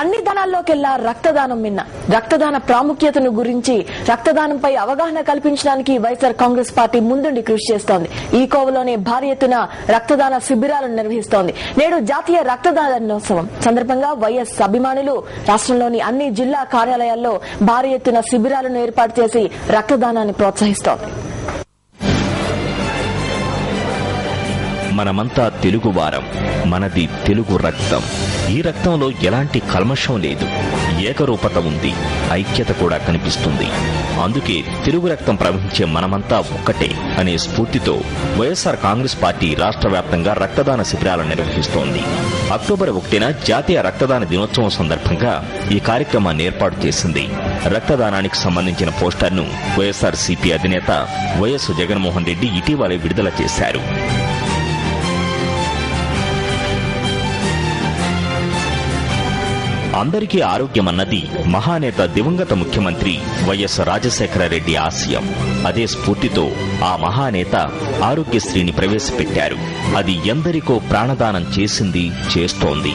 అన్ని దానాల్లోకెల్లా రక్తదానం మిన్న రక్తదాన ప్రాముఖ్యతను గురించి రక్తదానంపై అవగాహన కల్పించడానికి వైఎస్ఆర్ కాంగ్రెస్ పార్టీ ముందుండి కృషి చేస్తోంది. ఈ కోవలోనే భారీ ఎత్తున రక్తదాన శిబిరాలను నిర్వహిస్తోంది. నేడు జాతీయ రక్తదాన దినోత్సవం. సందర్భంగా వైఎస్ అభిమానులు రాష్ట్రంలోని అన్ని జిల్లా కార్యాలయాల్లో భారీ ఎత్తున శిబిరాలను ఏర్పాటు చేసి రక్తదానాన్ని ప్రోత్సహిస్తోంది. మనమంతా తెలుగువారం మనది తెలుగు రక్తం. ఈ రక్తంలో ఎలాంటి కల్మషం లేదు. ఏకరూపత ఉంది. ఐక్యత కూడా కనిపిస్తుంది. అందుకే తెలుగు రక్తం ప్రవహించే మనమంతా ఒక్కటే అనే స్ఫూర్తితో వైఎస్ఆర్ కాంగ్రెస్ పార్టీ రాష్ట్ర వ్యాప్తంగా రక్తదాన శిబిరాలను నిర్వహిస్తోంది. అక్టోబర్ ఒకటిన జాతీయ రక్తదాన దినోత్సవం సందర్భంగా ఈ కార్యక్రమాన్ని ఏర్పాటు చేసింది. రక్తదానానికి సంబంధించిన పోస్టర్ను వైఎస్ఆర్ సిపి అధినేత వైఎస్ జగన్మోహన్ రెడ్డి ఇటీవలే విడుదల చేశారు. అందరికీ ఆరోగ్యమన్నది మహానేత దివంగత ముఖ్యమంత్రి వైఎస్ రాజశేఖర రెడ్డి ఆశయం. అదే స్ఫూర్తితో ఆ మహానేత ఆరోగ్యశ్రీని ప్రవేశపెట్టారు. అది ఎందరికో ప్రాణదానం చేసింది చేస్తోంది.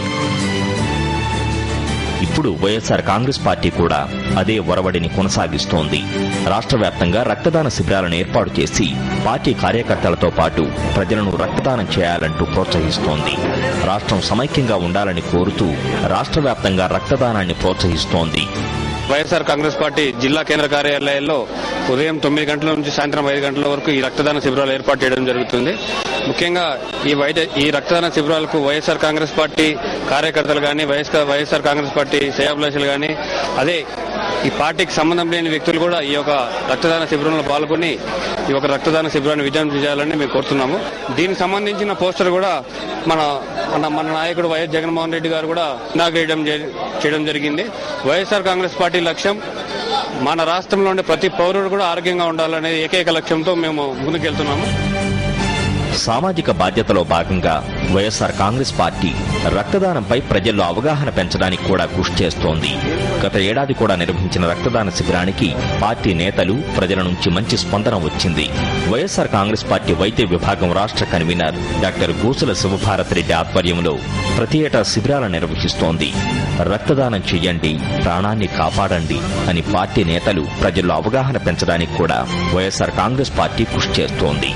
ఇప్పుడు వైఎస్ఆర్ కాంగ్రెస్ పార్టీ కూడా అదే ఒరవడిని కొనసాగిస్తోంది. రాష్ట్ర వ్యాప్తంగా రక్తదాన శిబిరాలను ఏర్పాటు చేసి పార్టీ కార్యకర్తలతో పాటు ప్రజలను రక్తదానం చేయాలంటూ ప్రోత్సహిస్తోంది. రాష్ట్రం సమైక్యంగా ఉండాలని కోరుతూ రాష్ట్ర వ్యాప్తంగా రక్తదానాన్ని ప్రోత్సహిస్తోంది. వైఎస్ఆర్ కాంగ్రెస్ పార్టీ జిల్లా కేంద్ర కార్యాలయాల్లో ఉదయం తొమ్మిది గంటల నుంచి సాయంత్రం ఐదు గంటల వరకు ఈ రక్తదాన శిబిరాలు ఏర్పాటు చేయడం జరుగుతుంది. ముఖ్యంగా ఈ వైద్య ఈ రక్తదాన శిబిరాలకు వైఎస్ఆర్ కాంగ్రెస్ పార్టీ కార్యకర్తలు కానీ వైఎస్ఆర్ కాంగ్రెస్ పార్టీ శ్రేయాభిలాషులు కానీ అదే ఈ పార్టీకి సంబంధం లేని వ్యక్తులు కూడా ఈ యొక్క రక్తదాన శిబిరంలో పాల్గొని ఈ యొక్క రక్తదాన శిబిరాన్ని విజయం చేయాలని మేము కోరుతున్నాము. దీనికి సంబంధించిన పోస్టర్ కూడా మన మన మన నాయకుడు వైఎస్ జగన్మోహన్ రెడ్డి గారు కూడా ఇనాగ్రేయడం చేయడం జరిగింది. వైఎస్ఆర్ కాంగ్రెస్ పార్టీ లక్ష్యం మన రాష్ట్రంలో ఉండే ప్రతి పౌరుడు కూడా ఆరోగ్యంగా ఉండాలనే ఏకైక లక్ష్యంతో మేము ముందుకెళ్తున్నాము. సామాజిక బాధ్యతలో భాగంగా వైఎస్ఆర్ కాంగ్రెస్ పార్టీ రక్తదానంపై ప్రజల్లో అవగాహన పెంచడానికి కూడా కృషి చేస్తోంది. గత ఏడాది కూడా నిర్వహించిన రక్తదాన శిబిరానికి పార్టీ నేతలు ప్రజల నుంచి మంచి స్పందన వచ్చింది. వైఎస్ఆర్ కాంగ్రెస్ పార్టీ వైద్య విభాగం రాష్ట్ర కన్వీనర్ డాక్టర్ గోసుల శివభారత్ రెడ్డి ఆధ్వర్యంలో ప్రతి ఏటా శిబిరాలు నిర్వహిస్తోంది. రక్తదానం చెయ్యండి ప్రాణాన్ని కాపాడండి అని పార్టీ నేతలు ప్రజల్లో అవగాహన పెంచడానికి కూడా వైఎస్ఆర్ కాంగ్రెస్ పార్టీ కృషి చేస్తోంది.